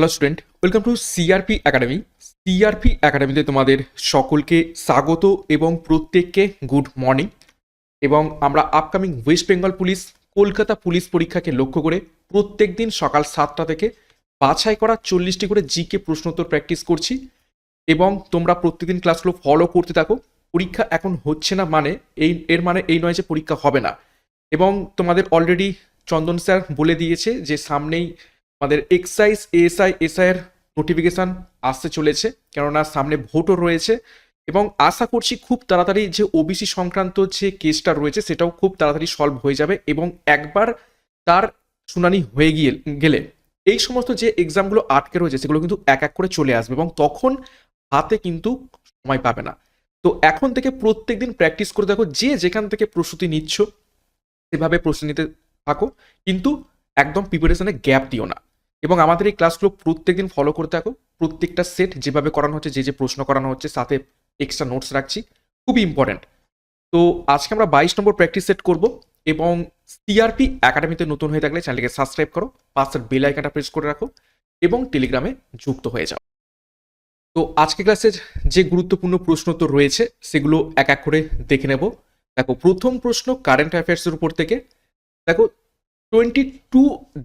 Hello student welcome to CRP academy CRP একাডেমিতে তোমাদের সকলকে স্বাগত এবং প্রত্যেককে গুড মর্নিং এবং আমরা upcoming West Bengal police Kolkata police পরীক্ষাকে লক্ষ্য করে প্রত্যেক দিন সকাল সাতটা থেকে বাছাই করা চল্লিশটি করে জিকে প্রশ্নোত্তর প্র্যাকটিস করছি। এবং তোমরা প্রত্যেকদিন ক্লাসগুলো ফলো করতে থাকো। পরীক্ষা এখন হচ্ছে না মানে এই, এর মানে এই নয় যে পরীক্ষা হবে না। এবং তোমাদের অলরেডি চন্দন স্যার বলে দিয়েছে যে সামনেই আমাদের এক্সাইজ এএসআই এসআইয়ের নোটিফিকেশান আসতে চলেছে, কেননা সামনে ভোটও রয়েছে এবং আশা করছি খুব তাড়াতাড়ি যে ওবিসি সংক্রান্ত যে কেসটা রয়েছে সেটাও খুব তাড়াতাড়ি সলভ হয়ে যাবে এবং একবার তার শুনানি হয়ে গিয়ে, গেলে এই সমস্ত যে এক্সামগুলো আটকে রয়েছে সেগুলো কিন্তু এক এক করে চলে আসবে এবং তখন হাতে কিন্তু সময় পাবে না। তো এখন থেকে প্রত্যেক দিন প্র্যাকটিস করে দেখো, যে যেখান থেকে প্রস্তুতি নিচ্ছ, সেভাবে প্রস্তুতি নিতে থাকো, কিন্তু একদম প্রিপারেশনে গ্যাপ দিও না। এবং আমাদের এই ক্লাসগুলো প্রত্যেকদিন ফলো করতে থাকো প্রত্যেকটা সেট যেভাবে করানো হচ্ছে, যে যে প্রশ্ন করানো হচ্ছে, সাথে এক্সট্রা নোটস রাখছি। খুবই ইম্পর্ট্যান্ট তো আজকে আমরা বাইশ নম্বর প্র্যাকটিস সেট করব এবং সিআরপি একাডেমিতে নতুন হয়ে থাকলে চ্যানেলকে সাবস্ক্রাইব করো পাশের বেল আইকনটা প্রেস করে রাখো এবং টেলিগ্রামে যুক্ত হয়ে যাও। তো আজকে ক্লাসের যে গুরুত্বপূর্ণ প্রশ্ন তো রয়েছে, সেগুলো এক এক করে দেখে নেব। দেখো, প্রথম প্রশ্ন কারেন্ট অ্যাফেয়ার্সের উপর থেকে। দেখো টোয়েন্টি টু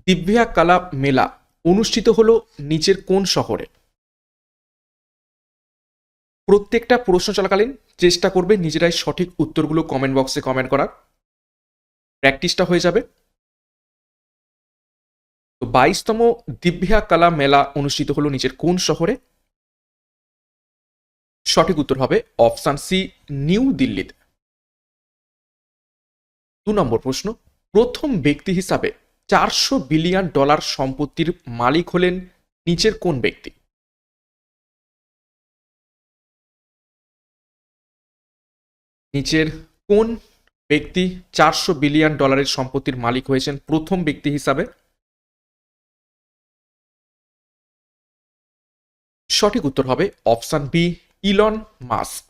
দিব্যা কালা মেলা অনুষ্ঠিত হলো নিচের কোন শহরে? প্রত্যেকটা প্রশ্ন চলাকালীন চেষ্টা করবে নিজেরাই সঠিক উত্তরগুলো কমেন্ট বক্সে কমেন্ট করার। প্র্যাকটিসটা হয়ে যাবে। তো বাইশতম দিব্যা কালা মেলা অনুষ্ঠিত হলো নিচের কোন শহরে? সঠিক উত্তর হবে অপশান সি নিউ দিল্লিতে। দু নম্বর প্রশ্ন, প্রথম ব্যক্তি হিসাবে চারশো বিলিয়ন ডলার সম্পত্তির মালিক হলেন নিচের কোন ব্যক্তি? নিচের কোন ব্যক্তি চারশো বিলিয়ন ডলারের সম্পত্তির মালিক হয়েছেন? প্রথম ব্যক্তি হিসাবে। সঠিক উত্তর হবে অপশান বি, ইলন মাস্ক।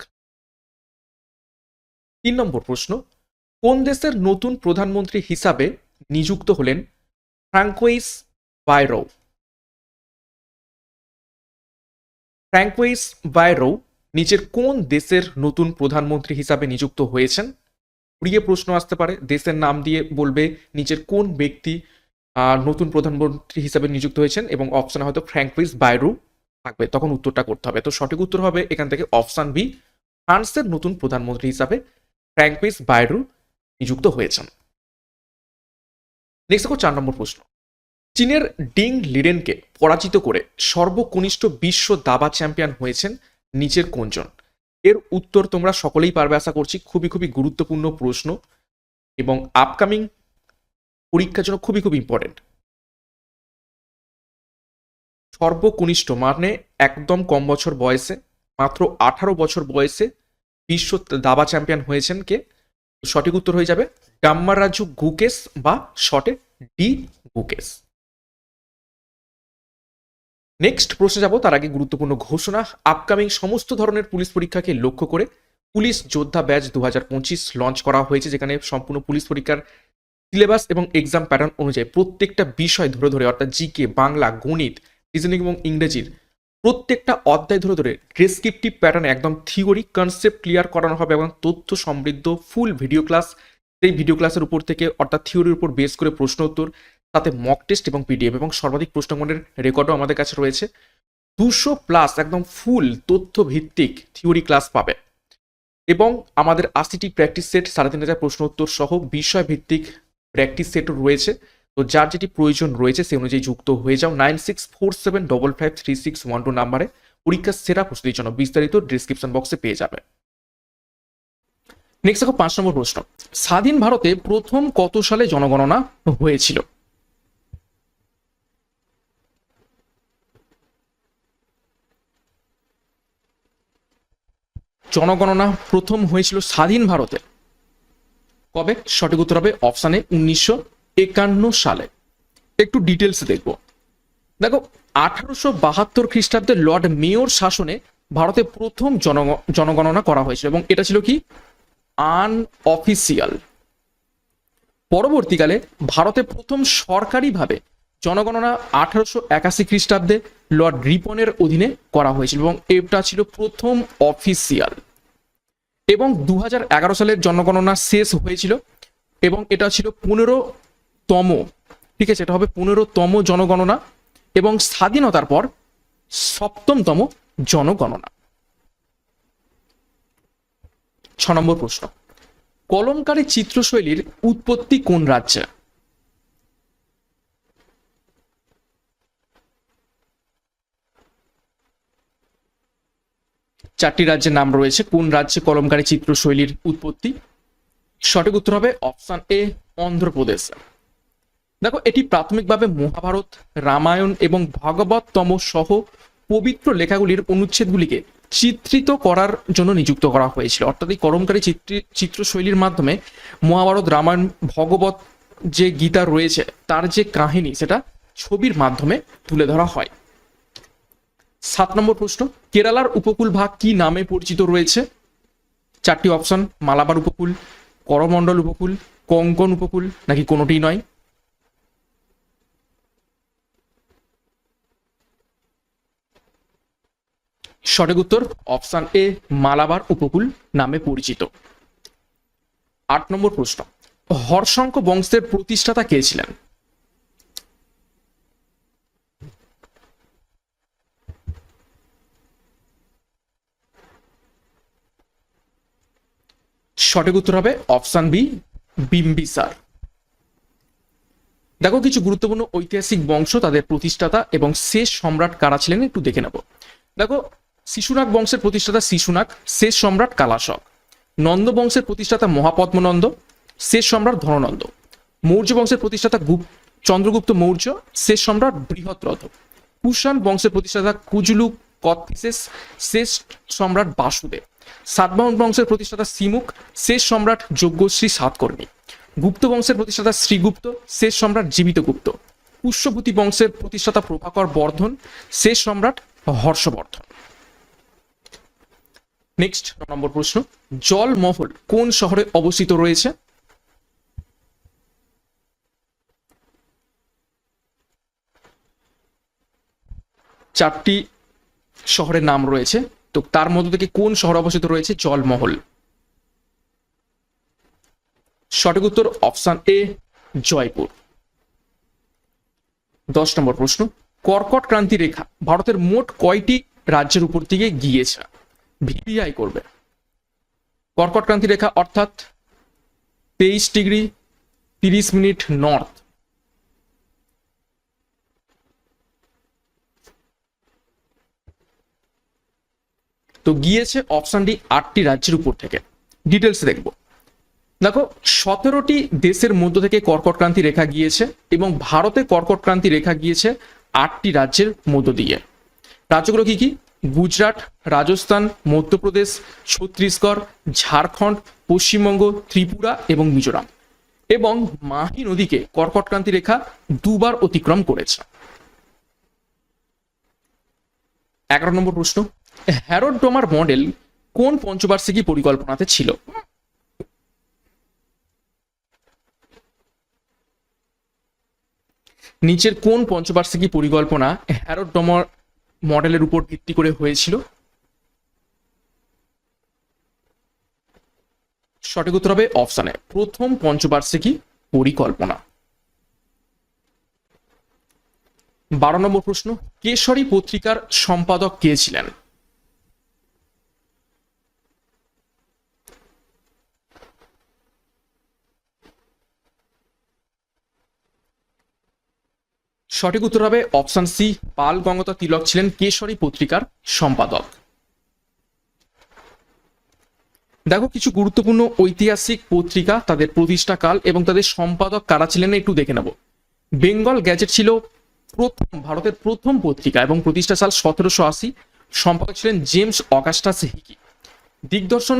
তিন নম্বর প্রশ্ন, কোন দেশের নতুন প্রধানমন্ত্রী হিসাবে নিযুক্ত হলেন ফ্রাঙ্কোইস বাইরো ফ্রাঙ্কোইস বাইরো নিচের কোন দেশের নতুন প্রধানমন্ত্রী হিসাবে নিযুক্ত হয়েছেন? প্রিয় প্রশ্ন আসতে পারে, দেশের নাম দিয়ে বলবে নিচের কোন ব্যক্তি নতুন প্রধানমন্ত্রী হিসাবে নিযুক্ত হয়েছেন এবং অপশনে হয়তো ফ্র্যাঙ্কুইস বাইরু থাকবে, তখন উত্তরটা করতে হবে। তো সঠিক উত্তর হবে এখান থেকে অপশান বি ফ্রান্সের নতুন প্রধানমন্ত্রী হিসাবে ফ্র্যাঙ্কুইস বাইরু নিযুক্ত হয়েছেন। নেক্সট দেখো চার নম্বর প্রশ্ন। চীনের ডিং লিডেনকে পরাজিত করে সর্বকনিষ্ঠ বিশ্ব দাবা চ্যাম্পিয়ন হয়েছেন নিচের কোনজন? এর উত্তর তোমরা সকলেই পারবে আশা করছি, খুবই খুবই গুরুত্বপূর্ণ প্রশ্ন এবং আপকামিং পরীক্ষার জন্য খুবই খুব ইম্পর্টেন্ট সর্বকনিষ্ঠ মানে একদম কম বছর বয়সে, মাত্র আঠারো বছর বয়সে বিশ্ব দাবা চ্যাম্পিয়ন হয়েছেন কে? সঠিক উত্তর হয়ে যাবে গাম্মারাজু গুকেশ বা শটে ডি গুকেশ। নেক্সট প্রশ্নে যাব, তার আগে গুরুত্বপূর্ণ ঘোষণা। আপকামিং সমস্ত ধরনের পুলিশ পরীক্ষাকে লক্ষ্য করে পুলিশ যোদ্ধা ব্যাচ দু হাজার পঁচিশ লঞ্চ করা হয়েছে, যেখানে সম্পূর্ণ পুলিশ পরীক্ষার সিলেবাস এবং এক্সাম প্যাটার্ন অনুযায়ী প্রত্যেকটা বিষয় ধরে ধরে, অর্থাৎ জিকে বাংলা, গণিত রিজনিং এবং ইংরেজির প্রত্যেকটা অধ্যায় ধরে ধরে ডেসক্রিপটিভ প্যাটার্নে একদম থিওরি কনসেপ্ট ক্লিয়ার করানো হবে এবং তথ্য সমৃদ্ধ ফুল ভিডিও ক্লাস সেই ভিডিও ক্লাসের উপর থেকে অর্থাৎ থিওরির উপর বেস করে প্রশ্ন উত্তর তাতে মক টেস্ট এবং পিডিএফ এবং সর্বাধিক প্রশ্নমণ্ডের রেকর্ডও আমাদের কাছে রয়েছে। দুশো প্লাস একদম ফুল তথ্য ভিত্তিক থিওরি ক্লাস পাবে। এবং আমাদের আশিটি প্র্যাকটিস সেট সাড়ে তিন হাজার প্রশ্ন উত্তর সহ বিষয় ভিত্তিক প্র্যাকটিস সেটও রয়েছে। তো যার যেটি প্রয়োজন রয়েছে সে অনুযায়ী যুক্ত হয়ে যাও। Nine six four seven double five three six one two নাম্বারে। পরীক্ষার সেরা প্রস্তুতির জন্য বিস্তারিত ডিসক্রিপশন বক্সে পেয়ে যাবে। নেক্সট দেখো, পাঁচ নম্বর প্রশ্ন। স্বাধীন ভারতে প্রথম কত সালে জনগণনা হয়েছিল? জনগণনা প্রথম হয়েছিল স্বাধীন ভারতে। কবে? সঠিক উত্তর হবে অপশানে উনিশশো একান্ন সালে। একটু ডিটেলস দেখব। দেখো, আঠারোশো বাহাত্তর খ্রিস্টাব্দে লর্ড মেয়র শাসনে ভারতে প্রথম জনগ- জনগণনা করা হয়েছিল এবং এটা ছিল কি? আনঅফিসিয়াল পরবর্তীকালে ভারতে প্রথম সরকারিভাবে জনগণনা আঠারোশো একাশি খ্রিস্টাব্দে লর্ড রিপনের অধীনে করা হয়েছিল এবং এটা ছিল প্রথম অফিসিয়াল এবং দু হাজার এগারো সালের জনগণনা শেষ হয়েছিল এবং এটা ছিল পনেরোতম ঠিক আছে, এটা হবে পনেরোতম জনগণনা এবং স্বাধীনতার পর সপ্তমতম জনগণনা। ছ নম্বর প্রশ্ন, কলমকারী চিত্রশৈলীর উৎপত্তি কোন রাজ্যে? চারটি রাজ্যের নাম রয়েছে, কোন রাজ্যে কলমকারী চিত্রশৈলীর উৎপত্তি? সঠিক উত্তর হবে অপশন এ, অন্ধ্রপ্রদেশ। দেখো, এটি প্রাথমিকভাবে মহাভারত, রামায়ণ এবং ভাগবততম সহ পবিত্র লেখাগুলির অনুচ্ছেদগুলিকে চিত্রিত করার জন্য নিযুক্ত করা হয়েছিল। অর্থাৎ এই করমকারী চিত্রি, চিত্রশৈলীর মাধ্যমে মহাভারত, রামায়ণ, ভগবত যে গীতা রয়েছে, তার যে কাহিনী, সেটা ছবির মাধ্যমে তুলে ধরা হয়। সাত নম্বর প্রশ্ন, কেরালার উপকূল ভাগ কি নামে পরিচিত রয়েছে? চারটি অপশন, মালাবার উপকূল, করমণ্ডল উপকূল, কঙ্কন উপকূল, নাকি কোনোটিই নয়? সঠিক উত্তর অপশন এ, মালাবার উপকূল নামে পরিচিত। আট নম্বর প্রশ্ন হর্ষঙ্ক বংশের প্রতিষ্ঠাতা কে ছিলেন? সঠিক উত্তর হবে অপশন বি, বিম্বিসার। দেখো কিছু গুরুত্বপূর্ণ ঐতিহাসিক বংশ, তাদের প্রতিষ্ঠাতা এবং শেষ সম্রাট কারা ছিলেন একটু দেখে নেব। দেখো শিশুনাগ বংশের প্রতিষ্ঠাতা শিশুনাগ, শেষ সম্রাট কালাশক। নন্দ বংশের প্রতিষ্ঠাতা মহাপদ্মনন্দ, শেষ সম্রাট ধননন্দ। মৌর্য বংশের প্রতিষ্ঠাতা গুপ চন্দ্রগুপ্ত মৌর্য, শেষ সম্রাট বৃহৎরথ। কুষাণ বংশের প্রতিষ্ঠাতা কুজুলু কথিসেস শেষ সম্রাট বাসুদেব। সাতবাহন বংশের প্রতিষ্ঠাতা সিমুখ শেষ সম্রাট যজ্ঞশ্রী সাতকর্মী গুপ্ত বংশের প্রতিষ্ঠাতা শ্রীগুপ্ত, শেষ সম্রাট জীবিতগুপ্ত। পুষ্যভূতি বংশের প্রতিষ্ঠাতা প্রভাকর বর্ধন, শেষ সম্রাট হর্ষবর্ধন। নেক্সট নম্বর প্রশ্ন জলমহল কোন শহরে অবস্থিত রয়েছে? চারটি শহরের নাম রয়েছে, তো তার মধ্য থেকে কোন শহর অবস্থিত রয়েছে জলমহল সঠিক উত্তর অপশন এ, জয়পুর। দশ নম্বর প্রশ্ন, কর্কট ক্রান্তি রেখা ভারতের মোট কয়টি রাজ্যের উপর দিকে গিয়েছে? ভিপিআই করবে। কর্কট ক্রান্তি রেখা অর্থাৎ তেইশ ডিগ্রি তিরিশ মিনিট নর্থ। তো গিয়েছে অপশন ডি আটটি রাজ্যের উপর থেকে। ডিটেলস দেখব। দেখো, সতেরোটি দেশের মধ্য থেকে কর্কট ক্রান্তি রেখা গিয়েছে এবং ভারতে কর্কট ক্রান্তি রেখা গিয়েছে আটটি রাজ্যের মধ্য দিয়ে। রাজ্যগুলো কি কি? গুজরাট, রাজস্থান, মধ্যপ্রদেশ, ছত্তিশগড়, ঝাড়খণ্ড, পশ্চিমবঙ্গ, ত্রিপুরা এবং মিজোরাম। এবং মাহি নদীকে কর্কট ক্রান্তি রেখা দুবার অতিক্রম করেছে। এগারো নম্বর প্রশ্ন হ্যারোড ডোমার মডেল কোন পঞ্চবার্ষিকী পরিকল্পনাতে ছিল? নিচের কোন পঞ্চবার্ষিকী পরিকল্পনা হ্যারোড ডোমার মডেলের উপর ভিত্তি করে হয়েছিল। সঠিক উত্তর হবে অপশানে প্রথম পঞ্চবার্ষিকী পরিকল্পনা। বারো নম্বর প্রশ্ন, কেশরী পত্রিকার সম্পাদক কে ছিলেন? সঠিক উত্তর হবে অপশন সি, পাল গঙ্গতা তিলক ছিলেন কেশরী পত্রিকার সম্পাদক। দেখো, কিছু গুরুত্বপূর্ণ ঐতিহাসিক পত্রিকা তাদের প্রতিষ্ঠাকাল এবং তাদের সম্পাদক কারা ছিলেন একটু দেখে নেব। বেঙ্গল গ্যাজেট ছিল প্রথম, ভারতের প্রথম পত্রিকা এবং প্রতিষ্ঠা সাল সতেরোশো আশি। সম্পাদক ছিলেন জেমস অগাস্টাস হিকি। দিগদর্শন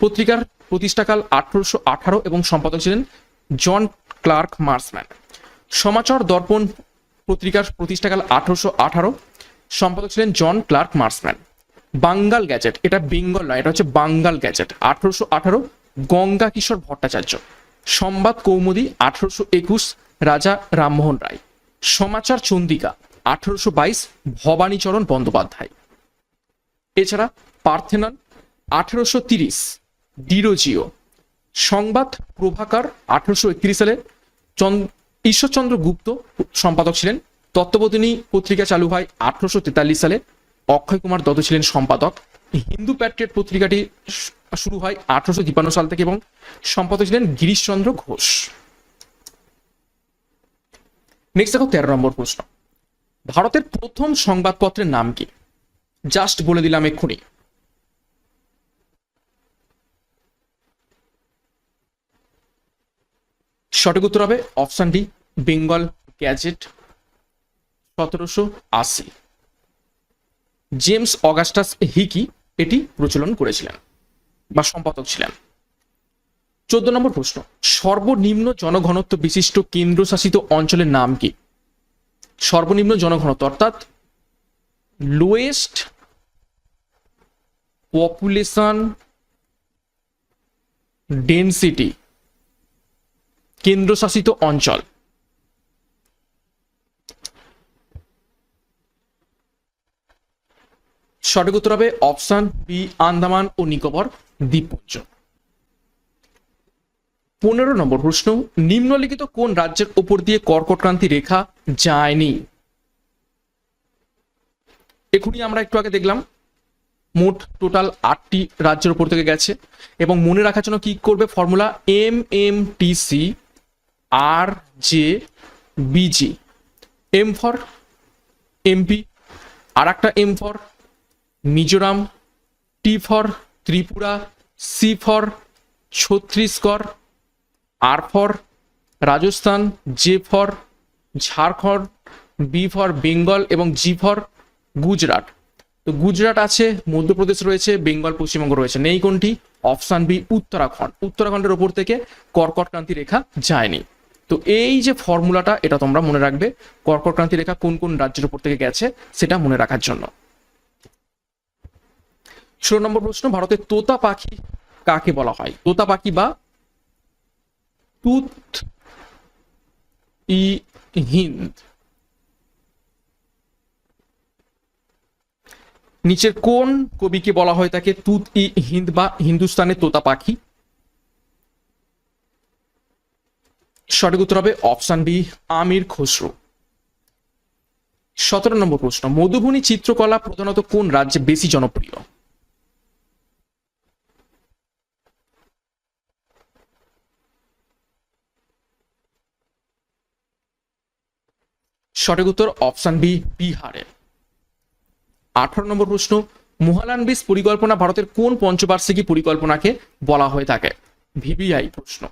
পত্রিকার প্রতিষ্ঠাকাল আঠারোশো আঠারো এবং সম্পাদক ছিলেন জন ক্লার্ক মার্সম্যান। সমাচার দর্পণ পত্রিকার প্রতিষ্ঠাকাল আঠারোশো আঠারো। সম্পাদক ছিলেন John Clark Marshman. Bangal gazette, এটা বেঙ্গল নয়, এটা হচ্ছে বাঙ্গাল গ্যাজেট। আঠারোশো আঠারো, গঙ্গা কিশোর ভট্টাচার্য। সংবাদ কৌমুদি, আঠারোশো একুশ, রাজা রামমোহন রায়। সমাচার চন্দিকা, আঠারোশো বাইশ, ভবানীচরণ বন্দ্যোপাধ্যায়। এছাড়া পার্থেনন আঠারোশো তিরিশ ডিরোজিও সংবাদ প্রভাকার, আঠারোশো একত্রিশ সালে ঈশ্বরচন্দ্র গুপ্ত সম্পাদক ছিলেন। তত্ত্ববোধিনী পত্রিকা চালু হয় আঠারোশো তেতাল্লিশ সালে। অক্ষয় কুমার দত্ত ছিলেন সম্পাদক। হিন্দু প্যাট্রিয়ট পত্রিকাটি শুরু হয় আঠারোশো তিপ্পান্ন সাল থেকে এবং সম্পাদক ছিলেন গিরিশচন্দ্র ঘোষ। নেক্সট দেখো তেরো নম্বর প্রশ্ন। ভারতের প্রথম সংবাদপত্রের নাম কি? জাস্ট বলে দিলাম এক্ষুনি। সঠিক উত্তর হবে অপশন ডি, বেঙ্গল গ্যাজেট সতেরোশো আশি। জেমস অগাস্টাস হিকি এটি প্রচলন করেছিলেন বা সম্পাদক ছিলেন। চোদ্দ নম্বর প্রশ্ন, সর্বনিম্ন জনঘনত্ব বিশিষ্ট কেন্দ্রশাসিত অঞ্চলের নাম কি? সর্বনিম্ন জনঘনত্ব অর্থাৎ লোয়েস্ট পপুলেশন ডেন্সিটি কেন্দ্রশাসিত অঞ্চল। সঠিক উত্তর হবে অপশন বি, আন্দামান ও নিকোবর দ্বীপপুঞ্জ। পনেরো নম্বর প্রশ্ন, নিম্নলিখিত কোন রাজ্যের ওপর দিয়ে কর্কটক্রান্তি রেখা যায়নি? এখনই আমরা একটু আগে দেখলাম, মোট টোটাল আটটি রাজ্যের উপর থেকে গেছে এবং মনে রাখার জন্য কি করবে formula M M T C R J BG M for MP আর একটা M for Mizoram. T for Tripura. C for Chhattisgarh. R for Rajasthan. J for Jharkhand. B for Bengal এবং জি ফর গুজরাট। তো গুজরাট আছে, মধ্যপ্রদেশ রয়েছে, বেঙ্গল পশ্চিমবঙ্গ রয়েছে। নেই কোনটি? Option B Uttarakhand. উত্তরাখণ্ডের ওপর থেকে কর্কট ক্রান্তি রেখা যায়নি। তো এই যে ফর্মুলাটা, এটা তোমরা মনে রাখবে, কর্কট ক্রান্তি রেখা কোন কোন রাজ্যের উপর থেকে গেছে, সেটা মনে রাখার জন্য। ষোলো নম্বর প্রশ্ন, ভারতের তোতা পাখি কাকে বলা হয়? তোতা পাখি বা তুত ই নিচের কোন কবিকে বলা হয় তাকে তুত ই হিন্দ বা হিন্দুস্তানের তোতা পাখি? সঠিক উত্তর হবে অপশন বি, আমির খসরু। সতেরো নম্বর প্রশ্ন, মধুবনী চিত্রকলা প্রধানত কোন রাজ্যে বেশি জনপ্রিয়? সঠিক উত্তর অপশন বি, বিহারে। আঠারো নম্বর প্রশ্ন, মহালান বিস পরিকল্পনা ভারতের কোন পঞ্চবার্ষিকী পরিকল্পনাকে বলা হয়ে থাকে? ভিবিআই প্রশ্ন।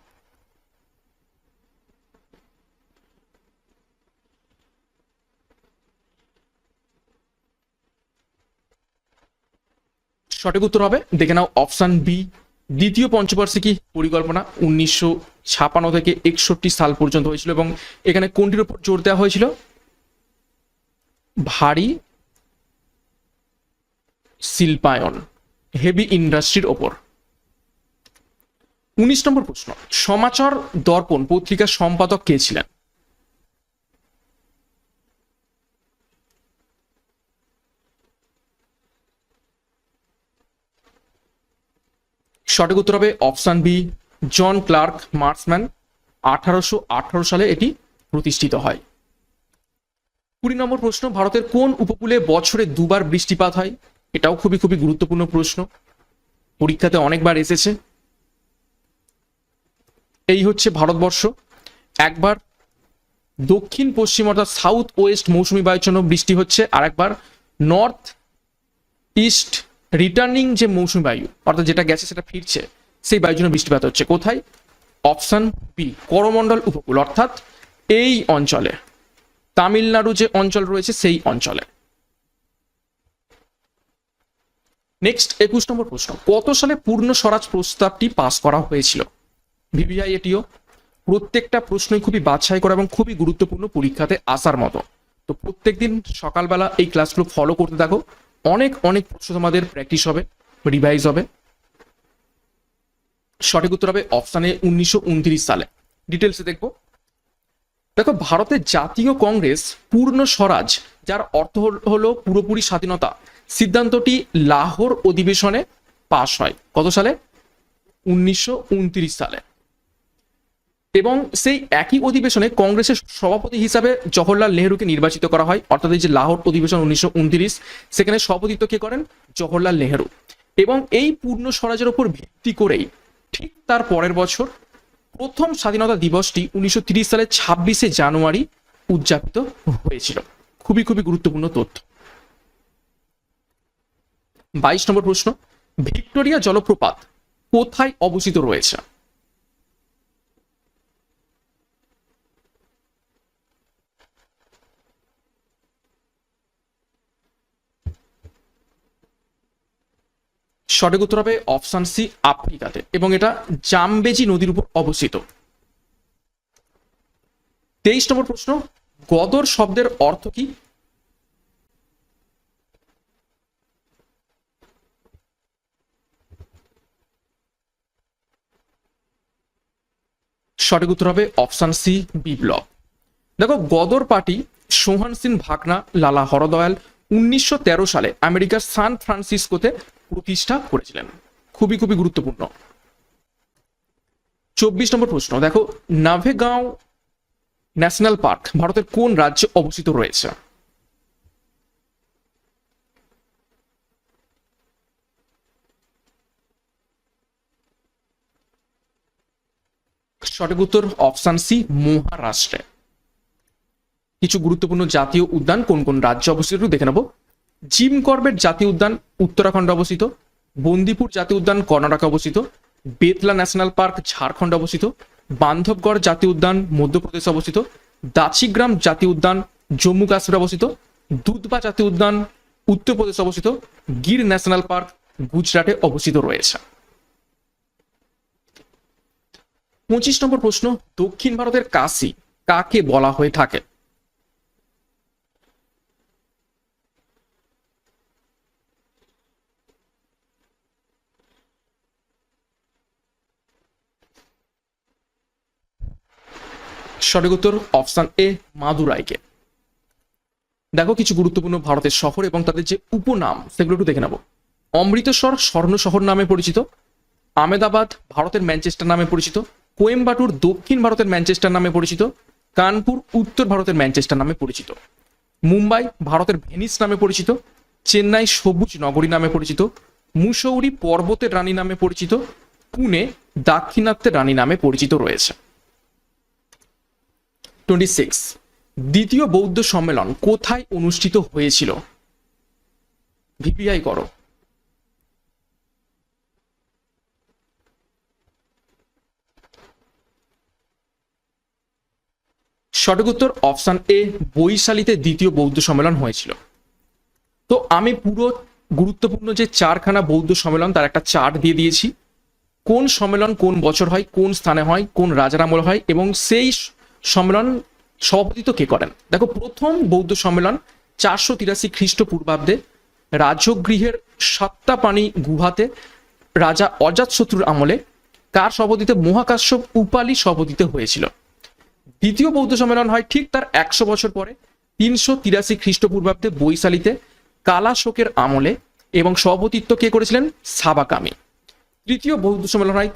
সঠিক উত্তর হবে। দেখে নাও অপশন বি দ্বিতীয় পঞ্চবার্ষিকী পরিকল্পনা উনিশশো ছাপান্ন থেকে একষট্টি সাল পর্যন্ত হয়েছিল এবং এখানে কোনটির উপর জোর দেওয়া হয়েছিল? ভারী শিল্পায়ন হেভি ইন্ডাস্ট্রির ওপর। উনিশ নম্বর প্রশ্ন, সমাচার দর্পণ পত্রিকার সম্পাদক কে ছিলেন? সঠিক উত্তর হবে option B, John Clark Marshman আঠারোশো আঠারো সালে এটি প্রতিষ্ঠিত হয়। কুড়ি নম্বর প্রশ্ন, ভারতের কোন উপকূলে বছরে দুবার বৃষ্টিপাত হয়? এটাও খুবই খুবই গুরুত্বপূর্ণ প্রশ্ন। পরীক্ষাতে অনেকবার এসেছে। এই হচ্ছে ভারতবর্ষ। একবার দক্ষিণ পশ্চিম অর্থাৎ সাউথ ওয়েস্ট মৌসুমি বায়ুর জন্য বৃষ্টি হচ্ছে আর একবার নর্থ ইস্ট রিটার্নিং যে মৌসুমি বায়ু, অর্থাৎ যেটা গেছে সেটা ফিরছে, সেই বায়ুর জন্য বৃষ্টিপাত হচ্ছে। কোথায়? অপশন বি, করমণ্ডল উপকূল, অর্থাৎ এই অঞ্চলে। তামিলনাড়ু যে অঞ্চল রয়েছে, সেই অঞ্চলে। নেক্সট একুশ নম্বর প্রশ্ন। কত সালে পূর্ণ স্বরাজ প্রস্তাবটি পাস করা হয়েছিল? ভিভিআই, এটিও। প্রত্যেকটা প্রশ্নই খুবই বাছাই করা এবং খুবই গুরুত্বপূর্ণ পরীক্ষাতে আসার মতো। তো প্রত্যেকদিন সকালবেলা এই ক্লাসগুলো ফলো করতে থাকো। অনেক অনেক প্রশ্ন তোমাদের প্র্যাকটিস হবে রিভাইজ হবে। সঠিক উত্তর হবে অপশানে উনিশশো সালে। ডিটেলসে দেখব। দেখো, ভারতের জাতীয় কংগ্রেস পূর্ণ স্বরাজ, যার অর্থ হল- পুরোপুরি স্বাধীনতা। সিদ্ধান্তটি লাহোর অধিবেশনে পাশ হয়। কত সালে? উনিশশো উনত্রিশ সালে। এবং সেই একই অধিবেশনে কংগ্রেসের সভাপতি হিসাবে জওহরলাল নেহরুকে নির্বাচিত করা হয়। অর্থাৎ এই যে লাহোর অধিবেশন উনিশশো সেখানে সভাপতিত্ব কে করেন? জওহরলাল নেহরু। এবং এই পূর্ণ স্বরাজের উপর ভিত্তি করেই ঠিক তার পরের বছর প্রথম স্বাধীনতা দিবসটি উনিশশো সালের ছাব্বিশে জানুয়ারি উদযাপিত হয়েছিল। খুবই খুবই গুরুত্বপূর্ণ তথ্য। বাইশ নম্বর প্রশ্ন, ভিক্টোরিয়া জলপ্রপাত কোথায় অবস্থিত রয়েছে? সঠিক উত্তর হবে অপশন সি, আফ্রিকাতে। এবং এটা জামবেজি নদীর উপর অবস্থিত। তেইশ নম্বর প্রশ্ন, গদর শব্দের অর্থ কি? সঠিক উত্তর হবে অপশন সি, বিপ্লব। দেখো, গদর পার্টি সোহান ভাগনা, লালা হরদয়াল উনিশশো তেরো সালে আমেরিকার সান ফ্রান্সিসকোতে প্রতিষ্ঠা করেছিলেন। খুবই খুবই গুরুত্বপূর্ণ। চব্বিশ নম্বর প্রশ্ন, দেখো, নাভেগাঁও ন্যাশনাল পার্ক ভারতের কোন রাজ্যে অবস্থিত রয়েছে? সঠিক উত্তর, অপশন সি, মহারাষ্ট্রে। কিছু গুরুত্বপূর্ণ জাতীয় উদ্যান কোন কোন রাজ্যে অবস্থিত দেখে নেব। জিম করবেট জাতীয় উদ্যান উত্তরাখণ্ডে অবস্থিত, বন্দিপুর জাতীয় উদ্যান কর্ণাটকে অবস্থিত, বেতলা ন্যাশনাল পার্ক ঝাড়খণ্ডে অবস্থিত, বান্ধবগড় জাতীয় উদ্যান মধ্যপ্রদেশে অবস্থিত দাচিগ্রাম জাতীয় উদ্যান জম্মু কাশ্মীরে অবস্থিত দুধবা জাতীয় উদ্যান উত্তরপ্রদেশে অবস্থিত, গির ন্যাশনাল পার্ক গুজরাটে অবস্থিত রয়েছে। পঁচিশ নম্বর প্রশ্ন, দক্ষিণ ভারতের কাশি কাকে বলা হয়ে থাকে? সঠিক উত্তর অপশন এ, মাদুরাইকে। দেখো, কিছু গুরুত্বপূর্ণ ভারতের শহর এবং তাদের যে উপনাম, সেগুলো একটু দেখে নেব। অমৃতসর স্বর্ণ শহর নামে পরিচিত আমেদাবাদ ভারতের ম্যানচেস্টার নামে পরিচিত, কোয়েম্বাটুর দক্ষিণ ভারতের ম্যানচেস্টার নামে পরিচিত, কানপুর উত্তর ভারতের ম্যানচেস্টার নামে পরিচিত, মুম্বাই ভারতের ভেনিস নামে পরিচিত, চেন্নাই সবুজ নগরী নামে পরিচিত, মুসৌরি পর্বতের রানী নামে পরিচিত, পুনে দাক্ষিণাত্যের রানী নামে পরিচিত রয়েছে। টোয়েন্টি সিক্স, দ্বিতীয় বৌদ্ধ সম্মেলন কোথায় অনুষ্ঠিত হয়েছিল? ভিপিআই করো। সঠিক উত্তর অপশন এ, বৈশালীতে দ্বিতীয় বৌদ্ধ সম্মেলন হয়েছিল। তো আমি পুরো গুরুত্বপূর্ণ যে চারখানা বৌদ্ধ সম্মেলন, তার একটা চার্ট দিয়ে দিয়েছি। কোন সম্মেলন কোন বছর হয়, কোন স্থানে হয়, কোন রাজার আমল হয়, এবং সেই সম্মেলন সভাপতিত্ব কে করেন? দেখো, প্রথম বৌদ্ধ সম্মেলন চারশো তিরাশি খ্রিস্টপূর্বাব্দে রাজগৃহের সত্তাপানি গুহাতে রাজা অজাতশত্রুর আমলে কার সভাপতিতে মহাকাশ্যপ উপালি সভাপতিতে হয়েছিল। দ্বিতীয় বৌদ্ধ সম্মেলন হয় ঠিক তার একশো বছর পরে, তিনশো তিরাশি খ্রিস্টপূর্বাব্দে বৈশালীতে কালাশোকের আমলে এবং সভাপতিত্ব কে করেছিলেন? সাবাকামি। তৃতীয় বৌদ্ধ সম্মেলন হয়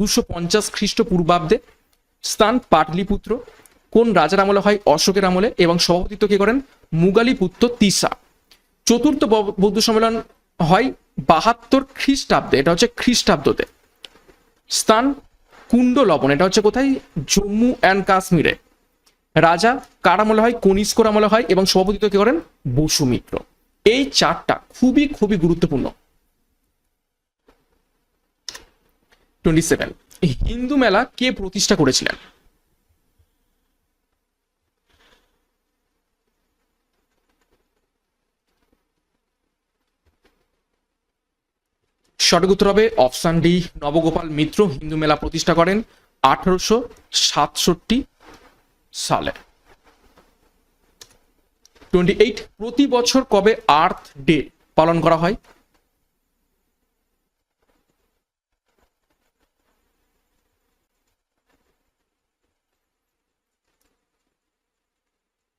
দুশো পঞ্চাশ খ্রিস্টপূর্বাব্দে স্থান পাটলিপুত্র। কোন রাজার আমলে হয়? অশোকের আমলে। এবং সভাপতিত্ব কে করেন? মুগালিপুত্র তিসা। চতুর্থ বৌদ্ধ সম্মেলন হয় বাহাত্তর খ্রিস্টাব্দে। এটা হচ্ছে খ্রিস্টাব্দতে। স্থান কুণ্ড লবণ এটা হচ্ছে কোথায়? জম্মু অ্যান্ড কাশ্মীরে। রাজা কার আমলে হয়? কনিষ্কর আমলে হয়। এবং সভাপতিত্ব কে করেন? বসুমিত্র। এই চারটা খুবই খুবই গুরুত্বপূর্ণ। Twenty seven. হিন্দু মেলা কে প্রতিষ্ঠা করেছিলেন? সঠিক উত্তর হবে অপশন ডি, নবগোপাল মিত্র হিন্দু মেলা প্রতিষ্ঠা করেন আঠারোশো সাতষট্টি সালে। টোয়েন্টি এইট প্রতি বছর কবে আর্থ ডে পালন করা হয়?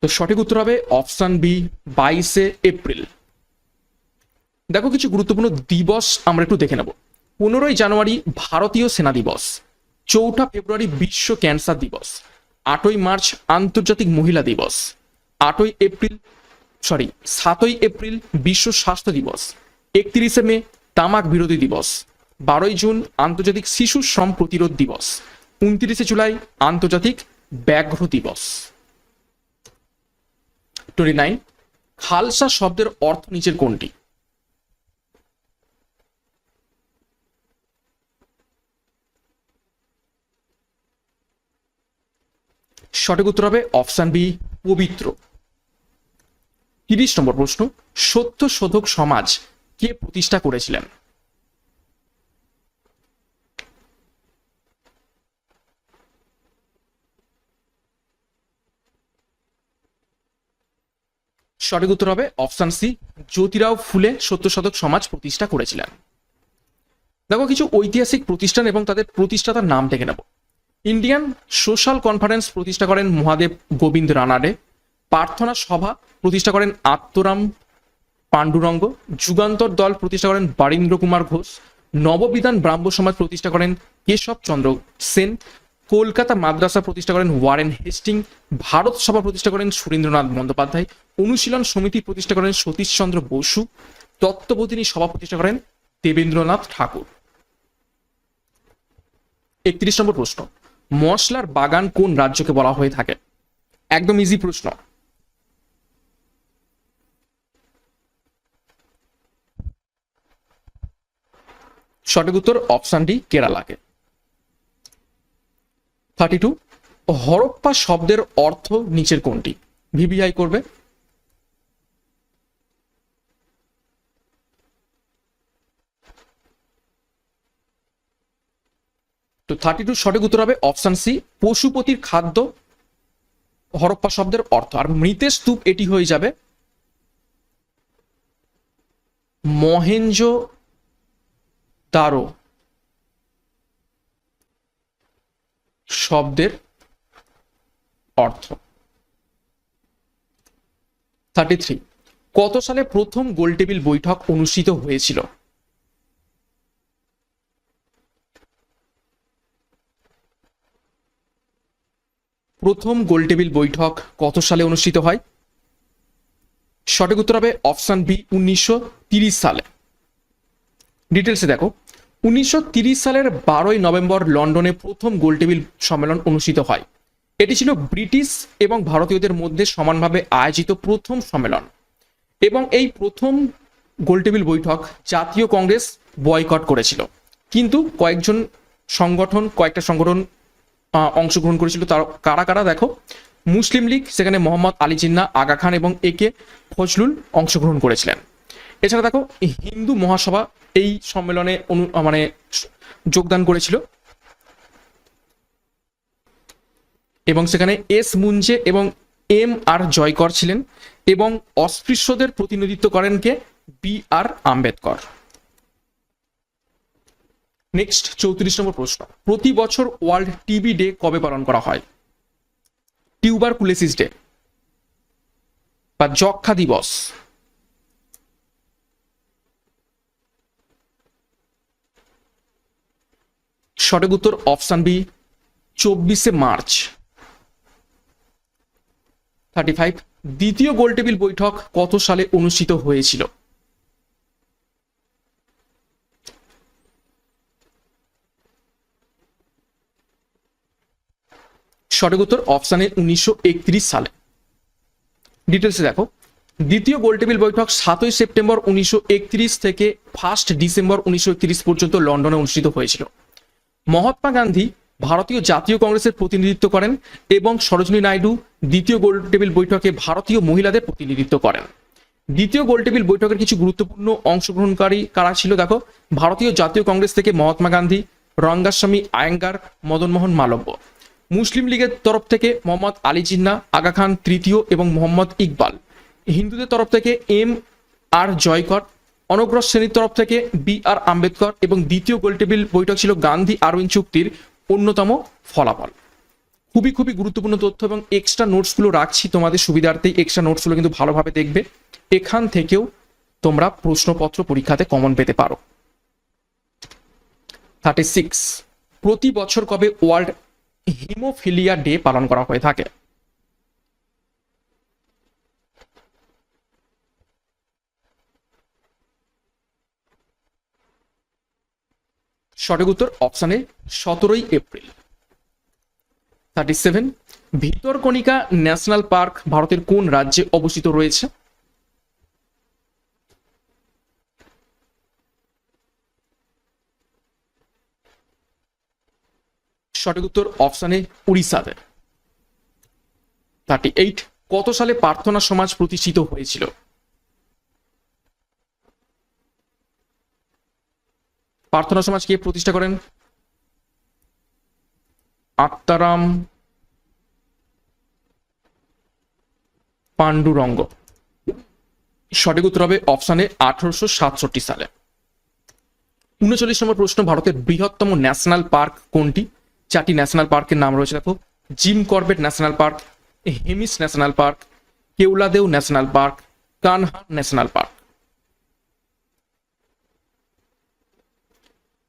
তো সঠিক উত্তর হবে অপশান বি, বাইশে এপ্রিল। দেখো কিছু গুরুত্বপূর্ণ দিবস আমরা একটু দেখে নেব। পনেরোই জানুয়ারি ভারতীয় সেনা দিবস, চৌঠা ফেব্রুয়ারি বিশ্ব ক্যান্সার দিবস, আটই মার্চ আন্তর্জাতিক মহিলা দিবস, আটই এপ্রিল, সরি, সাতই এপ্রিল বিশ্ব স্বাস্থ্য দিবস, একত্রিশে মে তামাক বিরোধী দিবস, বারোই জুন আন্তর্জাতিক শিশু শ্রম প্রতিরোধ দিবস, উনত্রিশে জুলাই আন্তর্জাতিক ব্যাঘ্র দিবস। টোয়েন্টি নাইন, খালসা শব্দের অর্থ নিচের কোনটি? সঠিক উত্তর হবে অপশান বি, পবিত্র। তিরিশ নম্বর প্রশ্ন, সত্য শোধক সমাজ কে প্রতিষ্ঠা করেছিলেন? সঠিক উত্তর হবে অপশান সি, জ্যোতিরাও ফুলে সত্য শতক সমাজ প্রতিষ্ঠা করেছিলেন। দেখো, কিছু ঐতিহাসিক প্রতিষ্ঠান এবং তাদের প্রতিষ্ঠাতার নাম দেখে নেব। ইন্ডিয়ান সোশ্যাল কনফারেন্স প্রতিষ্ঠা করেন মহাদেব গোবিন্দ রানাডে। প্রার্থনা সভা প্রতিষ্ঠা করেন আত্মরাম পাণ্ডুরঙ্গ। যুগান্তর দল প্রতিষ্ঠা করেন বারীন্দ্র কুমার ঘোষ। নববিধান ব্রাহ্ম সমাজ প্রতিষ্ঠা করেন কেশব চন্দ্র সেন। কলকাতা মাদ্রাসা প্রতিষ্ঠা করেন ওয়ারেন হেস্টিং, ভারত সভা প্রতিষ্ঠা করেন সুরেন্দ্রনাথ বন্দ্যোপাধ্যায়, অনুশীলন সমিতি প্রতিষ্ঠা করেন সতীশচন্দ্র বসু, তত্ত্ববোধিনী সভা প্রতিষ্ঠা করেন দেবেন্দ্রনাথ ঠাকুর। একত্রিশ নম্বর প্রশ্ন, মশলার বাগান কোন রাজ্যকে বলা হয়ে থাকে? একদম ইজি প্রশ্ন। সঠিক উত্তর অপশন ডি, কেরালাকে। থার্টি টু হরপ্পা শব্দের অর্থ নিচের কোনটি? ভিভিআই করবে। তো থার্টি টু সঠিক উত্তর হবে অপশন সি পশুপতির খাদ্য হরপ্পা শব্দের অর্থ। আর মৃতের স্তূপ এটি হয়ে যাবে মহেঞ্জ দারো শব্দের অর্থ। থার্টি থ্রি কত সালে প্রথম গোলটেবিল বৈঠক অনুষ্ঠিত হয়েছিল? প্রথম গোলটেবিল বৈঠক কত সালে অনুষ্ঠিত হয়? সঠিক উত্তর হবে অপশন বি উনিশশো সালে। ডিটেলসে দেখো। উনিশশো সালের বারোই নভেম্বর লন্ডনে প্রথম গোলটেবিল সম্মেলন অনুষ্ঠিত হয়। এটি ছিল ব্রিটিশ এবং ভারতীয়দের মধ্যে সমানভাবে আয়োজিত প্রথম সম্মেলন। এবং এই প্রথম গোলটেবিল বৈঠক জাতীয় কংগ্রেস বয়কট করেছিল। কিন্তু কয়েকজন সংগঠন, কয়েকটা সংগঠন অংশগ্রহণ করেছিল। তার কারা কারা দেখো? মুসলিম লীগ, সেখানে মোহাম্মদ আলী জিন্না, আগা খান এবং এ কে ফজলুল অংশগ্রহণ করেছিলেন। এছাড়া দেখো হিন্দু মহাসভা এই সম্মেলনে অনু মানে যোগদান করেছিল। এবং সেখানে এস মুঞ্জে এবং এম আর জয়কর ছিলেন এবং অস্পৃশ্যদের প্রতিনিধিত্ব করেন কে? B R Ambedkar. নেক্সট, চৌত্রিশ নম্বর প্রশ্ন। প্রতি বছর ওয়ার্ল্ড টিবি ডে কবে পালন করা হয়? টিউবার কুলেসিস ডে বা যক্ষা দিবস। সঠিক উত্তর অপশন বি, চব্বিশে মার্চ। থার্টি ফাইভ দ্বিতীয় গোলটেবিল বৈঠক কত সালে অনুষ্ঠিত হয়েছিল? সঠিক উত্তর অপশানে উনিশশো একত্রিশ সালে। ডিটেলসে দেখো, দ্বিতীয় গোলটেবিল বৈঠক সাতই সেপ্টেম্বর উনিশশো একত্রিশ থেকে ফার্স্ট ডিসেম্বর উনিশশো একত্রিশ পর্যন্ত লন্ডনে অনুষ্ঠিত হয়েছিল। মহাত্মা গান্ধী ভারতীয় জাতীয় কংগ্রেসের প্রতিনিধিত্ব করেন এবং সরোজিনী নাইডু দ্বিতীয় গোলটেবিল বৈঠকে ভারতীয় মহিলাদের প্রতিনিধিত্ব করেন। দ্বিতীয় গোলটেবিল বৈঠকের কিছু গুরুত্বপূর্ণ অংশগ্রহণকারী কারা ছিল দেখো? ভারতীয় জাতীয় কংগ্রেস থেকে মহাত্মা গান্ধী, রঙ্গাস্বামী, আয়েঙ্গার, মদনমোহন মালব্য। মুসলিম লীগের তরফ থেকে মোহাম্মদ আলী জিন্না, আগা খান তৃতীয় এবং মোহাম্মদ ইকবাল। হিন্দুদের তরফ থেকে এম আর জয়কর অনগ্রস শ্রেণির তরফ থেকে বি আর আম্বেদকর এবং দ্বিতীয় গোলটেবিল বৈঠক ছিল গান্ধী আরউইন চুক্তির অন্যতম ফলাফল। খুবই খুবই গুরুত্বপূর্ণ তথ্য এবং এক্সট্রা নোটসগুলো রাখছি তোমাদের সুবিধার্থেই। এক্সট্রা নোটসগুলো কিন্তু ভালোভাবে দেখবে। এখান থেকেও তোমরা প্রশ্নপত্র পরীক্ষাতে কমন পেতে পারো। থার্টি সিক্স প্রতি বছর কবে ওয়ার্ল্ড হিমোফিলিয়া ডে পালন করা হয়ে থাকে? সঠিক উত্তর অপশানে সতেরোই April. Thirty seven Bhitarkanika national park ভারতের কোন রাজ্যে অবস্থিত রয়েছে? সঠিক উত্তর অপশানে উড়িষ্যাতে। থার্টি এইট কত সালে প্রার্থনা সমাজ প্রতিষ্ঠিত হয়েছিল? প্রার্থনা সমাজ কে প্রতিষ্ঠা করেন? আত্মারাম পাণ্ডুরঙ্গ। সঠিক উত্তর হবে অপশানে আঠারোশো সাতষট্টি সালে। উনচল্লিশ নম্বর প্রশ্ন, ভারতের বৃহত্তম ন্যাশনাল পার্ক কোনটি? চারটি ন্যাশনাল পার্কের নাম রয়েছে, দেখো। Jim Corbett national park, Hemis national park, Keoladeo national park Kanha national park.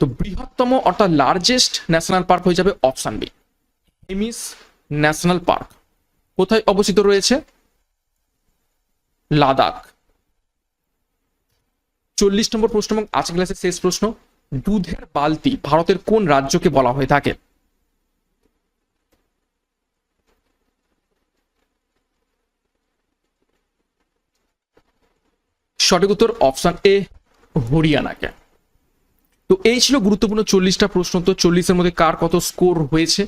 তো বৃহত্তম অর্থাৎ লার্জেস্ট ন্যাশনাল পার্ক হয়ে যাবে option B Hemis national park কোথায় অবস্থিত রয়েছে? লাদাখ। চল্লিশ নম্বর প্রশ্ন এবং আজকে ক্লাসের শেষ প্রশ্ন, দুধের বালতি ভারতের কোন রাজ্যকে বলা হয়ে থাকে? সঠিক উত্তর অপশন এ হরিয়ানাকে। তো এই ছিল গুরুত্বপূর্ণ চল্লিশটা প্রশ্ন। তো চল্লিশের মধ্যে কার কত স্কোর হয়েছে?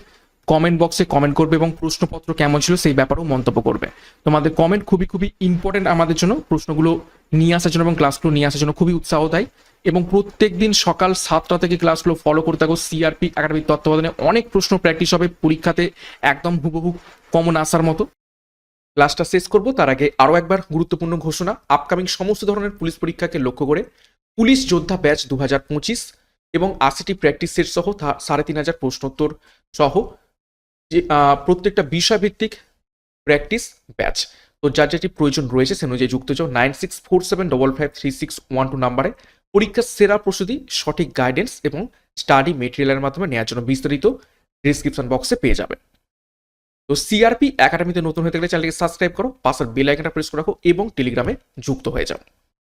কমেন্ট বক্সে কমেন্ট করবে এবং প্রশ্নপত্র কেমন ছিল সেই ব্যাপারেও মন্তব্য করবে। তোমাদের কমেন্ট খুবই খুবই ইম্পর্টেন্ট আমাদের জন্য। প্রশ্নগুলো নিয়ে আসার জন্য এবং ক্লাসগুলো নিয়ে আসার জন্য খুবই উৎসাহ দেয় এবং প্রত্যেক দিন সকাল সাতটা থেকে ক্লাসগুলো ফলো করতে থাকো। সিআরপি একাডেমিক তত্ত্বাবধানে অনেক প্রশ্ন প্র্যাকটিস হবে। পরীক্ষাতে একদম হুবহু কমন আসার মতো। ক্লাসটা শেষ করব। তার আগে আরও একবার গুরুত্বপূর্ণ ঘোষণা। আপকামিং সমস্ত ধরনের পুলিশ পরীক্ষাকে লক্ষ্য করে পুলিশ যোদ্ধা ব্যাচ দু হাজার পঁচিশ এবং আশিটি প্র্যাকটিস সেট সহ সাড়ে তিন হাজার প্রশ্নোত্তর সহ যে প্রত্যেকটা বিষয়ভিত্তিক প্র্যাকটিস ব্যাচ তো যার যেটি প্রয়োজন রয়েছে সে অনুযায়ী যুক্ত যাও। Nine six four seven double five three six one two নাম্বারে। পরীক্ষার সেরা প্রস্তুতি, সঠিক গাইডেন্স এবং স্টাডি মেটেরিয়ালের মাধ্যমে নেওয়ার জন্য বিস্তারিত ডিসক্রিপশন বক্সে পেয়ে যাবে। তো সিআরপি একাডেমিতে নতুন হয়ে থাকলে চ্যানেলকে সাবস্ক্রাইব করো, পাশের বেল আইকনটা প্রেস করে রাখো এবং টেলিগ্রামে যুক্ত হয়ে যাও।